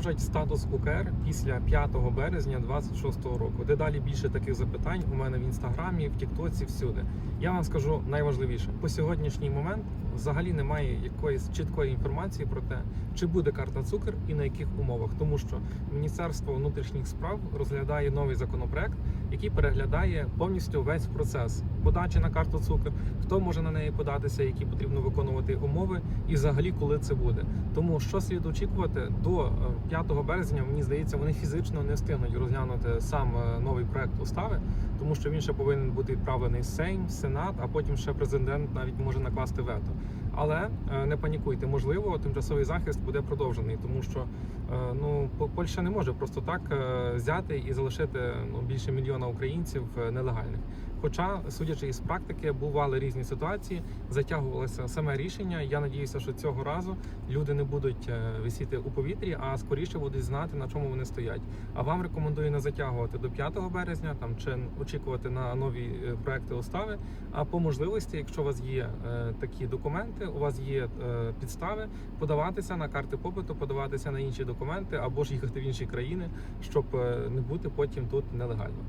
продовжать статус УКР після 5 березня 2026 року. Дедалі більше таких запитань у мене в інстаграмі, в Тіктоці, всюди. Я вам скажу найважливіше по сьогоднішній момент взагалі немає якоїсь чіткої інформації про те, чи буде карта цукер і на яких умовах, тому що Міністерство внутрішніх справ розглядає новий законопроект, який переглядає повністю весь процес подачі на карту цукер, хто може на неї податися, які потрібно виконувати умови, і взагалі коли це буде. Тому що слід очікувати до е, 5 березня, мені здається, вони фізично не встигнуть розглянути сам е, новий проект устави, тому що він ще повинен бути відправлений Сейм, Сенат, а потім ще президент навіть може накласти вето. Але е, не панікуйте, можливо, тимчасовий захист буде продовжений, тому що е, ну По- Польща не може просто так е, взяти і залишити ну більше мільйона українців нелегальних. Хоча, судячи із практики, бували різні ситуації, затягувалося саме рішення. Я надіюся, що цього разу люди не будуть е, висіти у повітрі, а скоріше будуть знати на чому вони стоять. А вам рекомендую не затягувати до 5 березня, там чи очікувати на нові е, проекти устави. А по можливості, якщо у вас є е, такі документи, у вас є е, підстави подаватися на карти побуту, подаватися на інші документи або ж їхати в інші країни, щоб е, не бути потім тут нелегально.